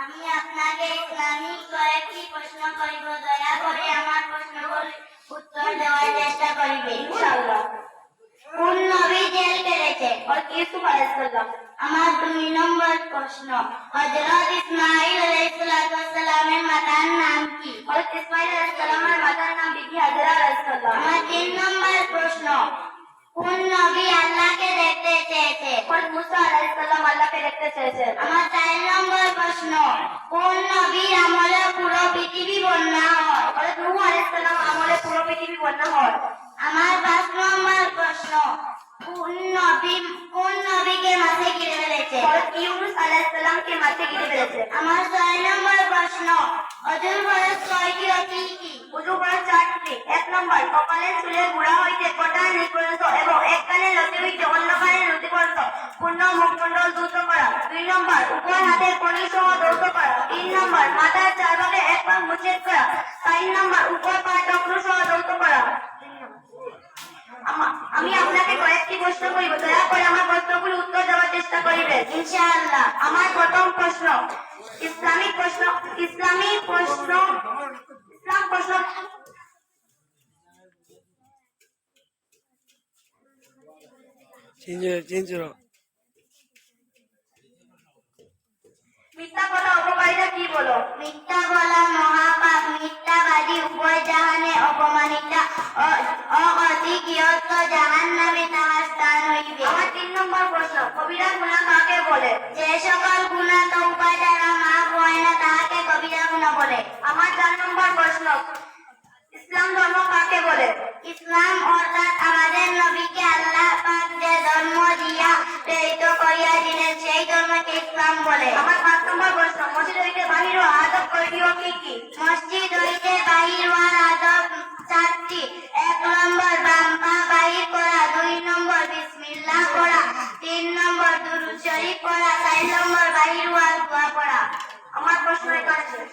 আমি আপনাকে ইসলামিক কয়েকটি প্রশ্ন করিব দয়া করে আমার প্রশ্নগুলি উত্তর দেওয়ার চেষ্টা করিবে। কোন নবী জেল পেরেছে আমার দুই নম্বর প্রশ্ন হযরত ইসমাঈল আলাইহিসসালামের মাতার নাম কি? আর ইসমাঈল আলাইহিসসালামের মাতার নাম বিবি হাজরা আলাইহিসসালাম। আল্লাহকে দেখতে চেয়েছেন আমার চার নম্বর প্রশ্ন কোন নবীর আমলে পুরো পৃথিবী বন্যা হয়? নূহ আলাইহিস সালাম আমলে পুরো পৃথিবী বন্যা হয়। আমার পাঁচ নম্বর প্রশ্ন কোন নবী কোন নবীকে মাছে ঘিরে ফেলেছে? ইউনূস আলাইহিস সালামকে মাছে গিলে ফেলেছে। আমার ছয় নম্বর প্রশ্ন অজুর ফরজ ছয়টি দুই নম্বর, উপর হাতের কণি সহ দ্রুত করা। তিন নম্বর, মাথার চারভাগে এক পা মুছেদ করা চার নম্বর, উপর পা চক্র সহ দ্রুত করা। আমি আপনাকে কয়েকটি প্রশ্ন করিব। দয়া করে আমার প্রশ্নগুলো উত্তর দেওয়ার চেষ্টা করিবেন ইনশাআল্লাহ, আমার প্রথম প্রশ্ন। ইসলামিক প্রশ্ন ইসলামিক প্রশ্ন ইসলাম প্রশ্ন চেঞ্জ চেঞ্জ অধিকিয়ত জাহান নামে তাহার স্থান হইবে আমার তিন নম্বর প্রশ্ন মসজিদ তিন নম্বর দুরূদ শরীফ পড়া চার নম্বর বাহির দোয়া পড়া। আমার প্রশ্ন শেষ